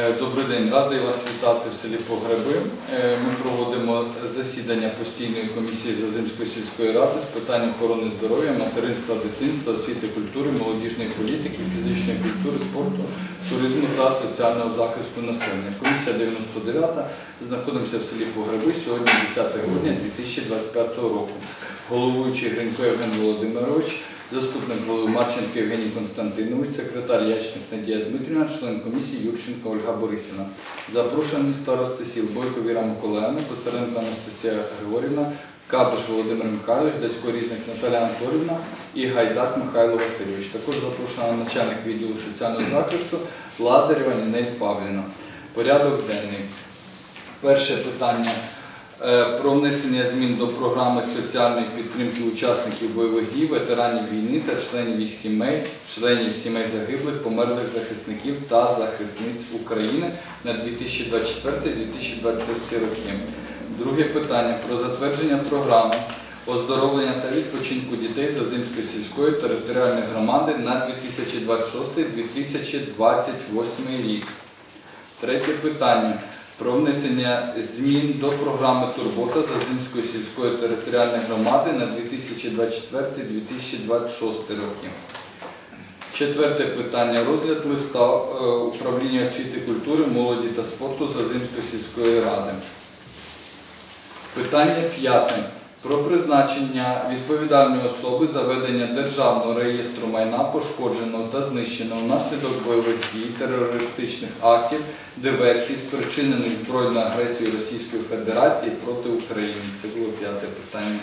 Е, Добрий день, радий вас вітати в селі Погреби. Е, Ми проводимо засідання постійної комісії Зазимської сільської ради з питань охорони здоров'я, материнства, дитинства, освіти, культури, молодіжної політики, фізичної культури, спорту, туризму та соціального захисту населення. Комісія 99 знаходимося в селі Погреби сьогодні 10 грудня 2025 року. Головуючий Гринько Євген Володимирович, заступник голови Марченко Євгеній Константинович, секретар Ячник Надія Дмитрівна, член комісії Юрченко Ольга Борисівна. Запрошені старости сіл Бойко Віра Миколаївна, Писаренко Анастасія Григорівна, Кабиш Володимир Михайлович, Дацько Різник Наталя Анатолівна і Гайдак Михайло Васильович. Також запрошена начальник відділу соціального захисту Лазарєва Нінель Павліна. Порядок денний. Перше питання про внесення змін до програми соціальної підтримки учасників бойових дій, ветеранів війни та членів їх сімей, членів сімей загиблих, померлих захисників та захисниць України на 2024-2026 роки. Друге питання про затвердження програми оздоровлення та відпочинку дітей Зазимської сільської територіальної громади на 2026-2028 рік. Третє питання про внесення змін до програми Турбота Зазимської сільської територіальної громади на 2024-2026 роки. Четверте питання. Розгляд листа е, управління освіти, культури, молоді та спорту Зазимської сільської ради. Питання п'яте. Про призначення відповідальної особи за ведення державного реєстру майна пошкодженого та знищеного внаслідок бойових дій, терористичних актів, диверсій, спричинених збройною агресією Російської Федерації проти України. Це було п'яте питання.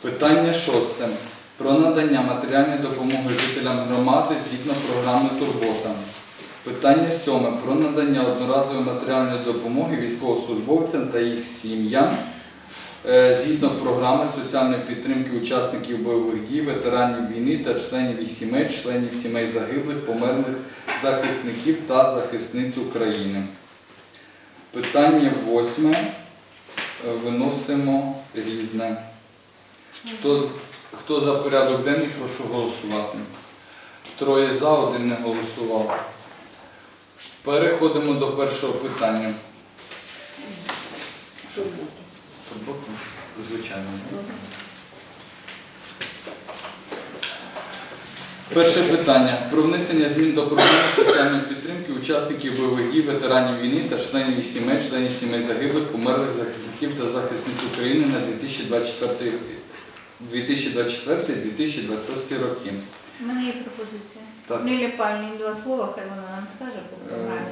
Питання шосте. Про надання матеріальної допомоги жителям громади згідно програми Турбота. Питання сьоме. Про надання одноразової матеріальної допомоги військовослужбовцям та їх сім'ям згідно програми соціальної підтримки учасників бойових дій, ветеранів війни та членів їх сімей, членів сімей загиблих, померлих захисників та захисниць України. Питання восьме. Е, Виносимо різне. Хто, хто за порядок денний, прошу голосувати. Троє за, один не голосував. Переходимо до першого питання. Що буде? Турботу? Звичайно. Перше питання про внесення змін до програми соціальної підтримки учасників бойових дій, ветеранів війни та членів їх сімей, членів сімей загиблих, померлих захисників та захисниць України на 2024 2024-2026 роки. У мене є пропозиція. Так. Лілі Павлівні два слова, хай вона нам скаже по програмі.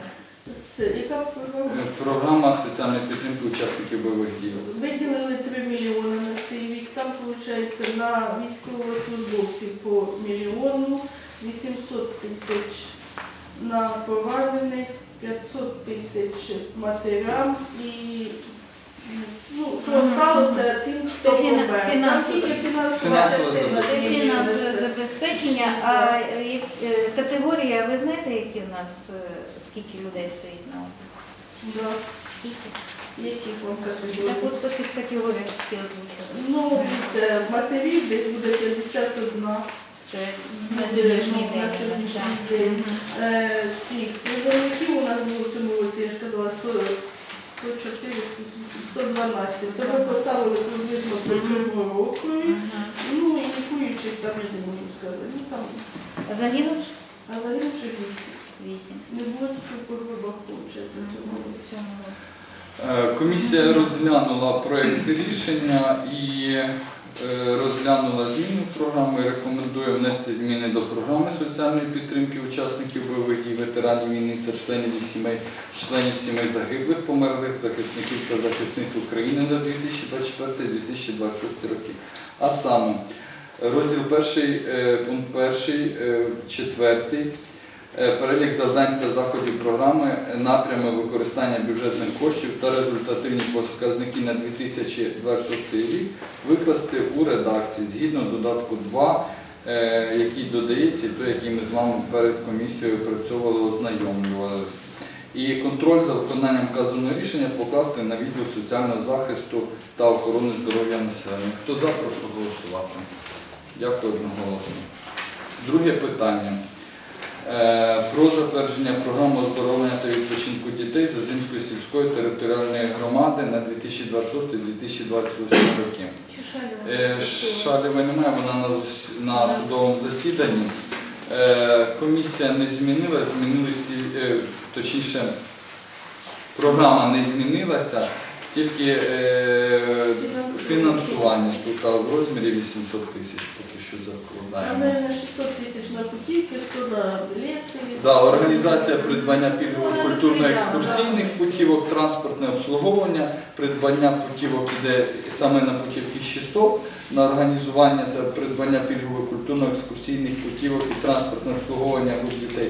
Це яка програма? Е, Програма соціальної підтримки учасників бойових дій. Виділили 3 мільйони на цей рік. Там виходить на військовослужбовців по мільйону, 800 тисяч на поранених, 500 тисяч матерям і ну, що сталося тим, хто помер. Там тільки фінансова частина. Це фінансове забезпечення, а е, е, категорія, ви знаєте, які в нас, е, скільки людей стоїть на обліку? Да. Скільки? Яких вам Так категорій? от по тих категоріях всі озвучили. Ну, це матерів десь буде 51. Це на сьогоднішній На день. сьогоднішній так. день. Е, Цих призовників у нас було в цьому році, я ж казала, 100, 104, 112. То ми поставили приблизно до цього року. Мгм. Ну і лікуючих там я не можу сказати. Ну там, А загинувши? а загинувши 8. Не було тільки в погребах до цього. Е, Комісія розглянула проєкт рішення і е, розглянула зміни і рекомендує внести зміни до програми соціальної підтримки учасників бойових дій, ветеранів війни та членів сімей, членів сімей загиблих, померлих, захисників та захисниць України на 2024-2026 роки. А саме розділ перший, е, пункт перший, четвертий. Е, Перелік завдань та заходів програми, е, напрями використання бюджетних коштів та результативні показники на 2026 рік викласти у редакції згідно додатку 2, е, який додається, той, який ми з вами перед комісією опрацьовували, ознайомлювалися. І контроль за виконанням вказаного рішення покласти на відділ соціального захисту та охорони здоров'я населення. Хто за, прошу голосувати. Дякую одноголосно. Друге питання. Е, Про затвердження програми оздоровлення та відпочинку дітей Зазимської сільської територіальної громади на 2026-2028 роки. Чи шалювати? Е, немає, вона на, судовому засіданні. Е, Комісія не ті- е, точніше, програма не змінилася, тільки фінансування тут в розмірі 800 тисяч що Там, закладаємо. наверное, 600 тисяч на путівки, 100 на білети. Да, організація придбання пільгових культурно-екскурсійних путівок, транспортне обслуговування, придбання путівок іде саме на путівки 600, на організування та придбання пільгових культурно-екскурсійних путівок і транспортне обслуговування груп дітей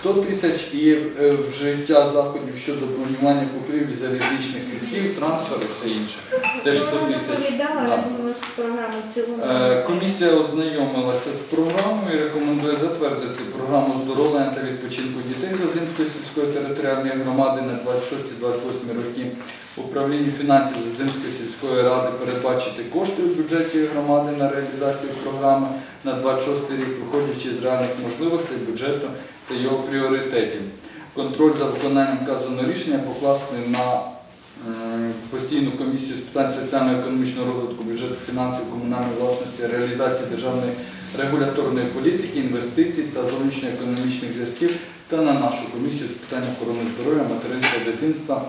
100 тисяч і е, вжиття заходів щодо бронювання купівлі залізничних квитків, трансфер і все інше. Теж 100 тисяч. Да. Е, Комісія ознайомилася з програмою і рекомендує затвердити програму оздоровлення та відпочинку дітей Зазимської сільської територіальної громади на 26-28 роки. Управлінню фінансів Зазимської сільської ради передбачити кошти у бюджеті громади на реалізацію програми на 26 рік, виходячи з реальних можливостей бюджету та його пріоритетів. Контроль за виконанням вказаного рішення покласти на постійну комісію з питань соціально-економічного розвитку бюджету фінансів, комунальної власності, реалізації державної регуляторної політики, інвестицій та зовнішньоекономічних зв'язків та на нашу комісію з питань охорони здоров'я, материнства, дитинства,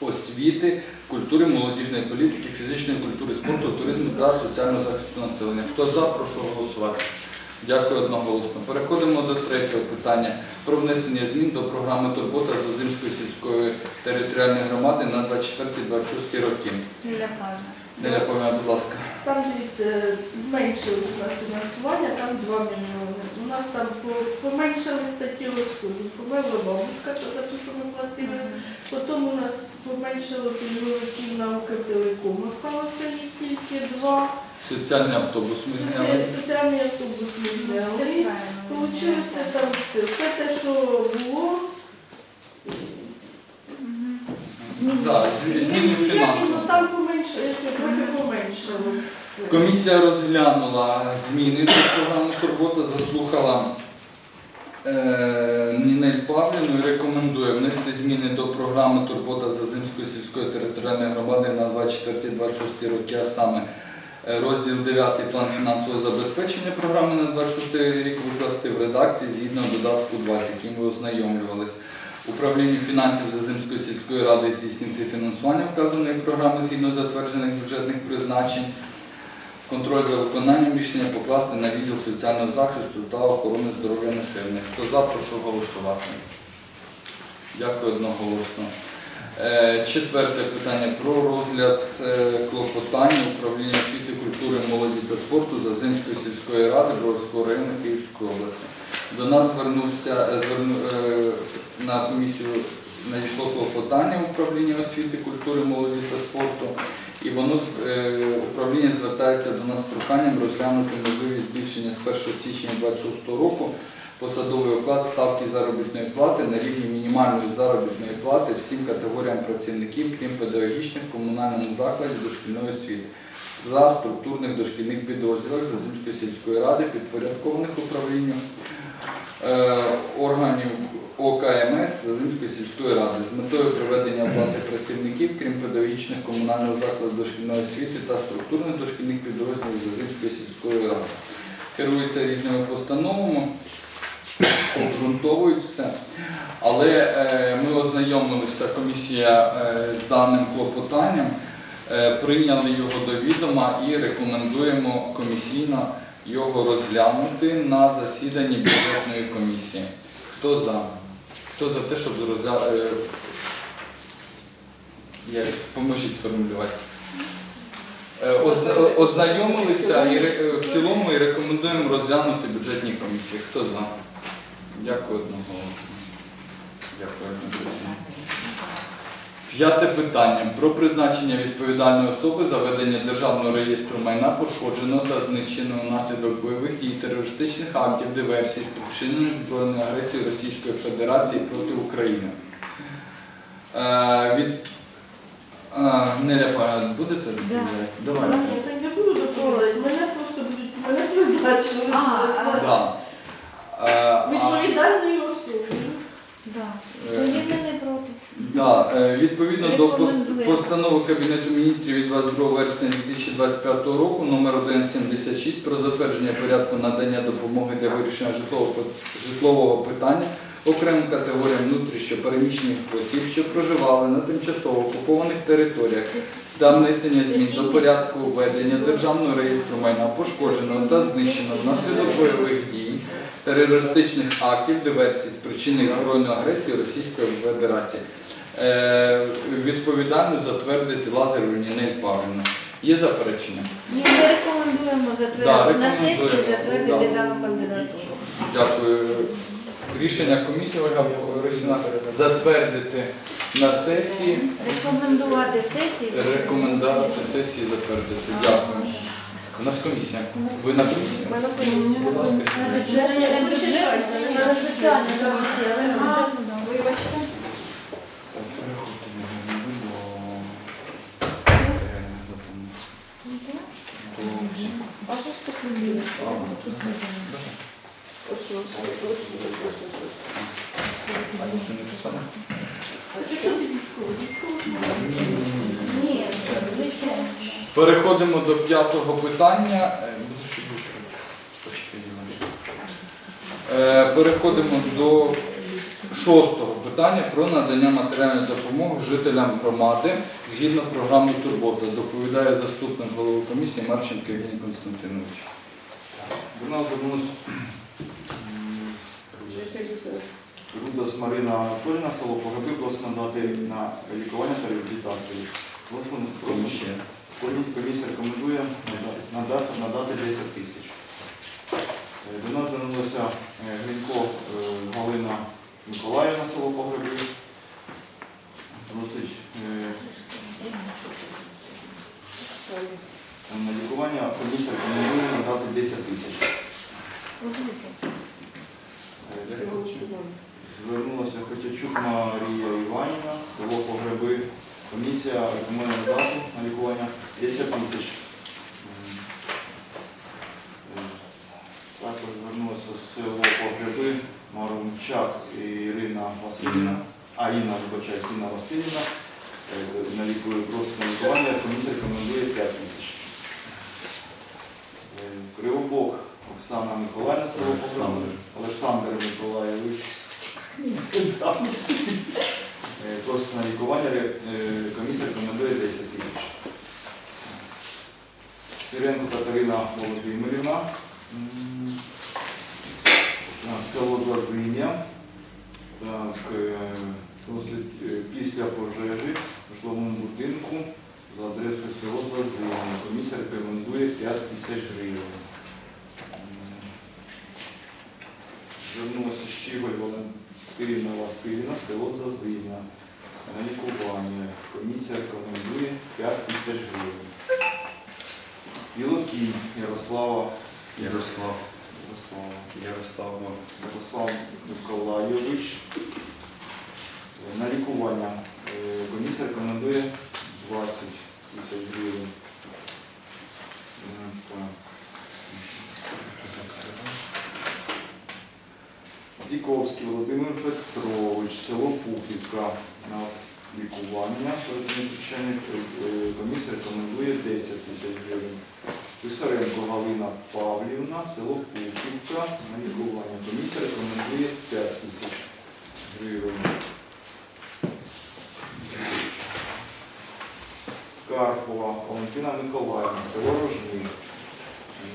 освіти, культури, молодіжної політики, фізичної культури, спорту, туризму та соціального захисту населення. Хто за, прошу голосувати. Дякую одноголосно. Переходимо до третього питання про внесення змін до програми Турбота Зазимської сільської територіальної громади на 24-26 роки. Неля. Неля будь ласка. Там, дивіться, зменшили у нас фінансування, там 2 мільйони. У нас там по- поменшили статті розходу. Померла бабушка, то за те, що ми платили. Потім у нас поменшило пільговиків на Укртелеком. Осталося їх тільки два. Соціальний автобус ми зняли. Соціальний автобус ми зняли. Получилося там все. Все те, що було. Зміни Ну, фінансово. там трохи поменшило. Комісія розглянула зміни до програми Турбота, заслухала е, Нінель Павлівну і рекомендує внести зміни до програми Турбота Зазимської сільської територіальної громади на 24-26 роки, а саме е, розділ 9 план фінансового забезпечення програми на 26 рік викласти в редакції згідно додатку 20, яким ви ознайомлювались. Управлінню фінансів Зазимської сільської ради здійснити фінансування вказаної програми згідно затверджених бюджетних призначень. Контроль за виконанням рішення покласти на відділ соціального захисту та охорони здоров'я населення. Хто за, прошу голосувати. Дякую одноголосно. Е, Четверте питання про розгляд е, клопотання управління освіти, культури, молоді та спорту Зазимської сільської ради Броварського району Київської області. До нас звернувся е, на комісію надійшло клопотання управління освіти, культури, молоді та спорту. І воно управління звертається до нас з проханням розглянути можливість збільшення з 1 січня 2026 року посадовий оклад ставки заробітної плати на рівні мінімальної заробітної плати всім категоріям працівників, крім педагогічних комунальному закладі дошкільної освіти. За структурних дошкільних підрозділах Зазимської сільської ради, підпорядкованих управлінню е, органів ОКМС Зазимської сільської ради. З метою проведення оплати працівників, крім педагогічних комунального закладу дошкільної освіти та структурних дошкільних підрозділів Зазимської сільської ради. Керується різними постановами, обґрунтовують все. Але е, ми ознайомилися, комісія е, з даним клопотанням, е, прийняли його до відома і рекомендуємо комісійно його розглянути на засіданні бюджетної комісії. Хто за? Хто за те, щоб розглянути? Поможіть сформулювати. Ознайомилися і в цілому і рекомендуємо розглянути бюджетні комісії. Хто за? Дякую одноголосно. Дякую. П'яте питання про призначення відповідальної особи за ведення державного реєстру майна пошкодженого та знищеного внаслідок бойових дій терористичних актів диверсій, спричиненої збройної агресії Російської Федерації проти України. Е, від е, Неля Павлівна, будете доповідати? Давайте. Я так не буду доповідати, мене просто будуть, мене призначили. А, а. Да. Відповідальною особою. Да. Е. Е, відповідно до постанови Кабінету міністрів від 22 вересня 2025 року номер 176 про затвердження порядку надання допомоги для вирішення житлового, житлового питання окремим категоріям внутрішньо переміщених осіб, що проживали на тимчасово окупованих територіях та внесення змін до порядку ведення державного реєстру майна пошкодженого та знищеного внаслідок бойових дій, терористичних актів, диверсій, спричинених збройною агресією Російської Федерації. Е, відповідально затвердити Лазарю Нінель Павлівну. Є заперечення? Ми рекомендуємо затвердити на сесії затвердити да. дану кандидатуру. Дякую. Рішення комісії Ольга Борисівна затвердити на сесії. Рекомендувати сесії. Рекомендувати сесії затвердити. Дякую. У нас комісія. Ви на комісії? Будь ласка, сідайте. Бюджетна, бюджетна, За соціальну комісію, але на бюджетну дам. Вибачте. А що ж таке буде? Ось ось, ось ось, ось ось, ось. А ніхто не писали? Ти? Військовий Ні, ні, ні. Ні, звичайно. Переходимо до п'ятого питання. Е. Е, Переходимо до шостого питання про надання матеріальної допомоги жителям громади згідно програми Турбота. Доповідає заступник голови комісії Марченко Євгеній Константинович. До нас звернулася Рудас Марина село Погреби, просить надати на лікування та реабілітацію. Прошу, прошу. Комісія. Рекомендує надати, надати, надати 10 тисяч. Е, До нас звернулася е, Гринько е, Галина Миколаївна, село Погреби. Просить на лікування, комісія рекомендує надати 10 тисяч. Звернулася Хотячук Марія Іванівна, село Погреби. Комісія рекомендує надати на лікування 10 тисяч. М. Е, Також звернулася з село Погреби Марунчак Ірина Васильівна, а Інна, вибачаюсь, Інна Васильівна. Е, На лікую просить на лікування, комісія рекомендує 5 тисяч. Е, Кривобок Оксана Миколаївна, село Погреби. Олександр Миколаєвич. Да. Е, на лікування, е, комісія рекомендує 10 тисяч. Сиренко Катерина Володимирівна, село Зазиня. Так, е, після пожежі в житловому будинку за адресою село Зазиня. Комісія рекомендує 5 тисяч гривень. Звернулася Щіголь Валентина Васильівна, село Зазивна. На лікування. Комісія рекомендує 5 тисяч гривень. Білокінь Ярослава Ярослав. Ярослава. Ярослав. Ярослав Миколайович. На лікування. Е, Комісія рекомендує 20 тисяч гривень. Е, так. Зіковський Володимир Петрович, село Пухівка на лікування. Передничайник комісія рекомендує 10 тисяч гривень. Писаренко Галина Павлівна, село Пухівка на лікування. Комісія рекомендує 5 тисяч гривень. Карпова Валентина Миколаївна, село Рожник.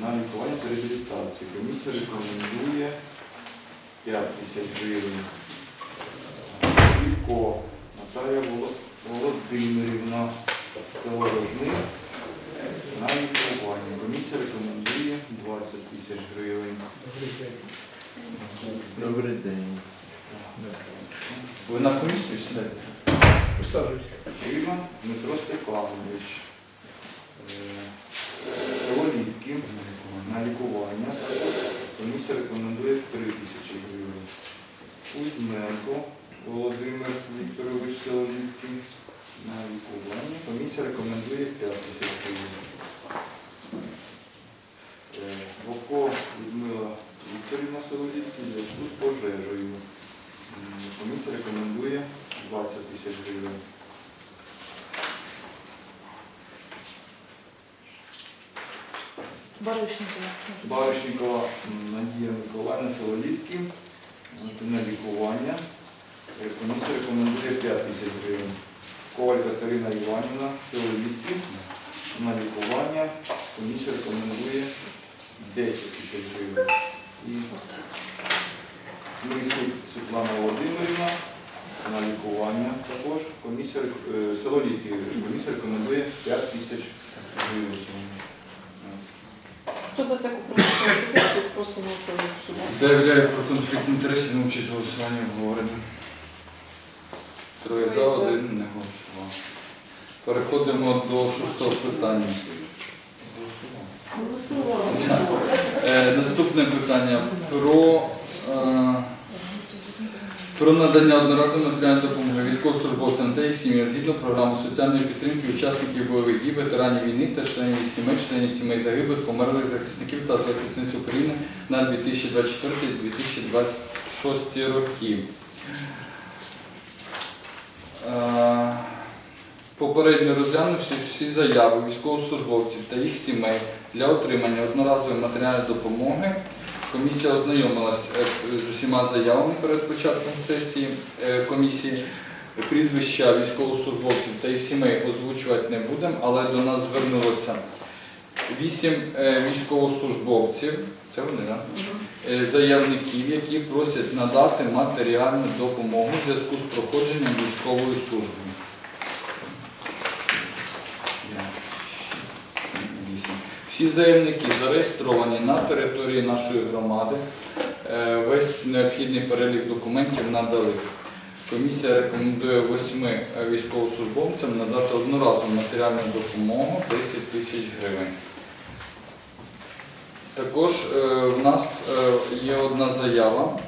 На лікування та реабілітації. Комісія рекомендує 5 тисяч гривень. Вілько Наталія Володимирівна, село Рожник. На лікування. Комісія рекомендує 20 тисяч гривень. Добрий день. Ви на комісію сідайте? Рима Дмитро Степанович. Е, Село Літки на лікування. Комісія рекомендує 3 тисячі гривень. Кузьменко Володимир Вікторович село Літки на лікування. Комісія рекомендує 5 тисяч гривень. Е, Вовко Людмила Вікторівна Солодівська в зв'язку з пожежею. М, Комісія рекомендує 20 тисяч гривень. Баришникова. Баришникова Надія Миколаївна Солодівки на лікування. Комісія рекомендує 5 тисяч гривень. Коваль Катерина Іванівна Солодівки на лікування. Комісія рекомендує 10 тисяч гривень. І Мисник Світлана Володимирівна на лікування також. Комісія, е, село Літки, комісія рекомендує 5 тисяч гривень. Хто за таку пропозицію просимо проголосувати? Заявляю про конфлікт інтересів на участь в голосуванні обговорення. Троє за, один не голосував. Переходимо до шостого питання. Голосували. Е, наступне питання про, е, про надання одноразової матеріальної допомоги військовослужбовцям та їх сім'ям згідно програми соціальної підтримки учасників бойових дій, ветеранів війни та членів сімей, членів сімей загиблих, померлих захисників та захисниць України на 2024-2026 роки. Е, Попередньо розглянувши всі заяви військовослужбовців та їх сімей для отримання одноразової матеріальної допомоги, комісія ознайомилась е, з усіма заявами перед початком сесії е, комісії. Прізвища військовослужбовців та їх сімей озвучувати не будемо, але до нас звернулося вісім е, військовослужбовців, це вони? Е, заявників, які просять надати матеріальну допомогу в зв'язку з проходженням військової служби. П'ять, шість, сім, вісім. Всі заявники зареєстровані на території нашої громади. Е, Весь необхідний перелік документів надали. Комісія рекомендує восьми військовослужбовцям надати одноразову матеріальну допомогу 10 тисяч гривень. Також е, в нас е, є одна заява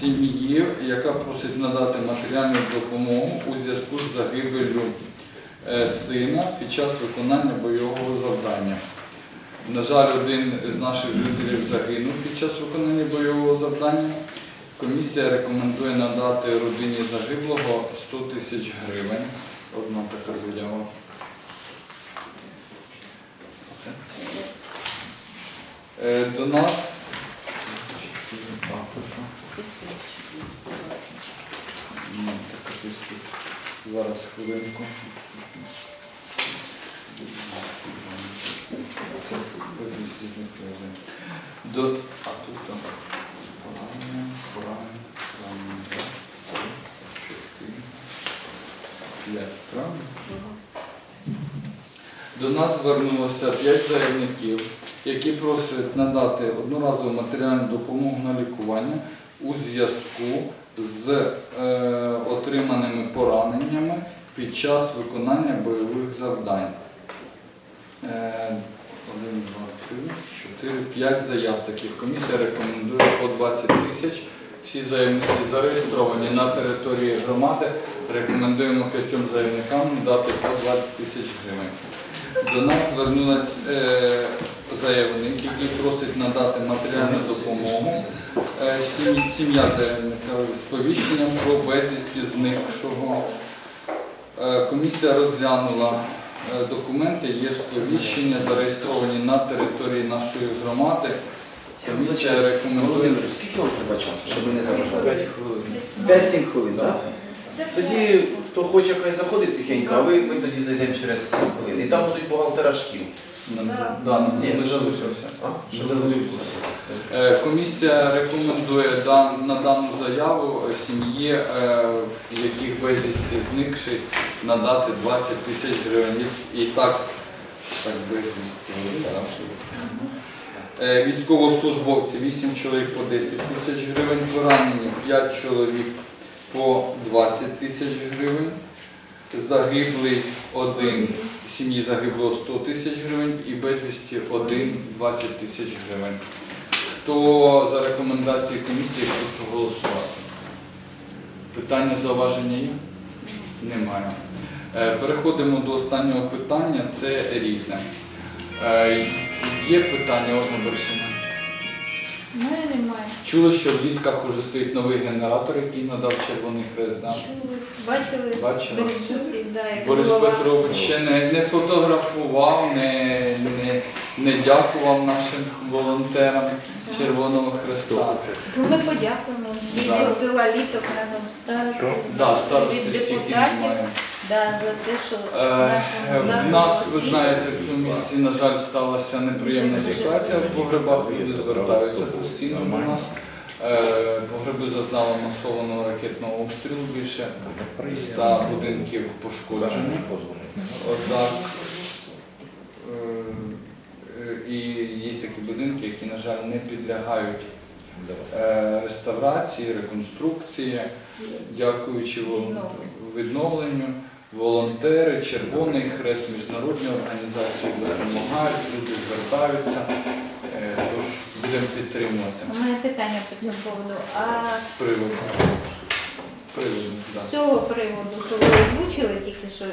сім'ї, яка просить надати матеріальну допомогу у зв'язку з загибеллю е, сина під час виконання бойового завдання. На жаль, один з наших жителів загинув під час виконання бойового завдання. Комісія рекомендує надати родині загиблого 100 тисяч гривень. Одна така заява. Е, До нас Ні, так, якось тут. Зараз хвилинку. До... А тут там поранення, поранення, поранення, п'ять, правильно? До нас звернулося п'ять заявників, які просять надати одноразову матеріальну допомогу на лікування у зв'язку з отриманими пораненнями під час виконання бойових завдань. Е, Один, два, три, чотири, п'ять заяв таких. Комісія рекомендує по 20 тисяч. Всі заявники зареєстровані на території громади. Рекомендуємо п'ятьом заявникам дати по 20 тисяч гривень. До нас звернулась е, заявник, який просить надати матеріальну допомогу. Е, Сім'я заявника з повіщенням про безвісті зникшого. Е, Комісія розглянула документи, є сповіщення, зареєстровані на території нашої громади. Комісія рекомендує скільки вам треба часу, щоб ви не заважали? 5 хвилин. 5-7 хвилин, так? Тоді хто хоче, хай заходить тихенько, а ви, ми тоді зайдемо через 7 хвилин. І там будуть бухгалтера шкіл. Нам- Да. да, Ні, не ну, залишився. А? Що залишився? Е, Комісія рекомендує дан- на дану заяву е, сім'ї, е, в яких безвісті зникший, надати 20 тисяч гривень. І так, так безвісті зникший. Е, Військовослужбовці 8 чоловік по 10 тисяч гривень, поранені 5 чоловік по 20 тисяч гривень, загиблий один, сім'ї загибло 100 тисяч гривень і безвісті один 20 тисяч гривень. Хто за рекомендацією комісії прошу голосувати? Питання зауваження є? Немає. Е, Переходимо до останнього питання, це різне. Е, Є питання, Ольга Борисівна? Чули, що в літках уже стоїть новий генератор, який надав Червоний Хрест. Да? Чули, бачили, Бачили. Бережниці, да, як Борис голова. Петрович ще не, не фотографував, не, не, не дякував нашим волонтерам Червоного Хреста. Ну, Ми подякуємо Да. села Літок разом з старостою, Да, старості від стільки депутатів немає. Да, за те, що Е, В нас, ви знаєте, в цьому місці, на жаль, сталася неприємна ситуація в погребах. Люди звертаються постійно до нас. Е, Погреби зазнали масованого ракетного обстрілу більше 100 будинків пошкоджені. Е, е, І є такі будинки, які, на жаль, не підлягають е, реставрації, реконструкції, дякуючи відновленню. Волонтери, Червоний Хрест, міжнародні організації допомагають, люди звертаються. Е, Тож будемо підтримувати У мене питання по цьому поводу. А з приводу. з приводу, да. з цього приводу, що ви озвучили тільки що,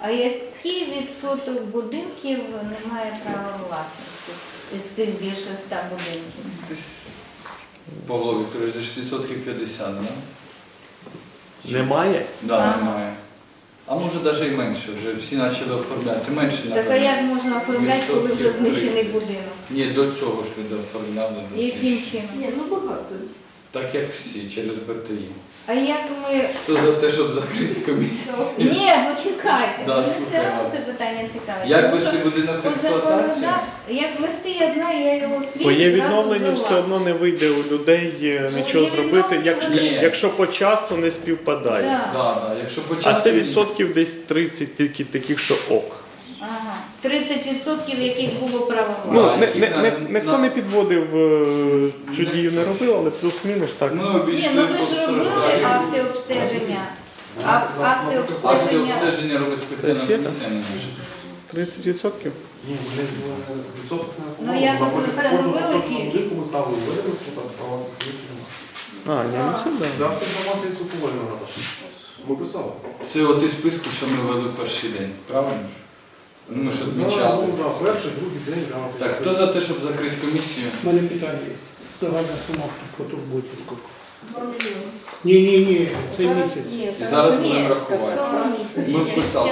а який відсоток будинків не має права власності із цих більше 100 будинків? Павло Вікторович, десь відсотків 50, да? Немає? Да, немає. А може навіть і менше, вже всі почали оформляти. Менше Так а як можна оформляти, коли вже знищений будинок? Ні, до цього ж люди оформляли. Яким чином? Ні, ну багато. Так як всі, через БТІ. А як ми Хто за те, щоб закрити комісію? Ні, почекайте. Да, Мене все одно вас. це питання цікаве. Як Тому вести що будинок в по експлуатацію? законодав- Як вести, я знаю, я його свій По є зразу ввела. все одно не вийде у людей е, нічого є зробити, відновлення, якщо, Ні. якщо по часу не співпадає. Да. Да, да. Якщо А почати... це відсотків десь 30 тільки таких, що ок. Ага. 30% яких було право Ну, не, не, не, ніхто не підводив е, цю дію, не робив, але плюс-мінус так. Ми Ні, обійшли ну ви ж робили акти обстеження. А, акти Акти обстеження. обстеження робить спеціальна Це ще комісія. не наша. 30 відсотків? Ні, ми відсоток не Ну, якось ви встановили кількість? Ми ставили видимо, там справа. А, ні, ну все да. За всі інформації супровольно надо. Ми писали. Це от із списку, що ми вели в перший день. Правильно ж? Ну, Ми ж відмічали. Ну, да, перший, другий день, да. Так, хто за те, щоб закрити комісію? У мене питання є. Загальна сума по турботі скільки? Ні, ні, ні, це місяць. Зараз будемо рахувати. Ми вписали.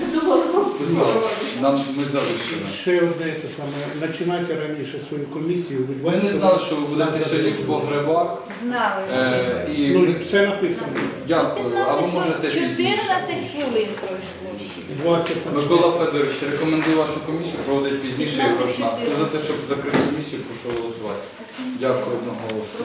Я думала, Вписали. Нам ми залишили. Ще одне те саме. Починайте раніше свою комісію. будь Ми не знали, що ви будете сьогодні в погребах. Знали. Е, і Ну, ми... все написано. Дякую. А ви 15 можете хвилин, пізніше. 14 хвилин пройшло. 20 Микола Федорович, рекомендую вашу комісію проводити пізніше і 15 грошна. Хто за те, щоб закрити комісію, прошу голосувати. Дякую одного голосу.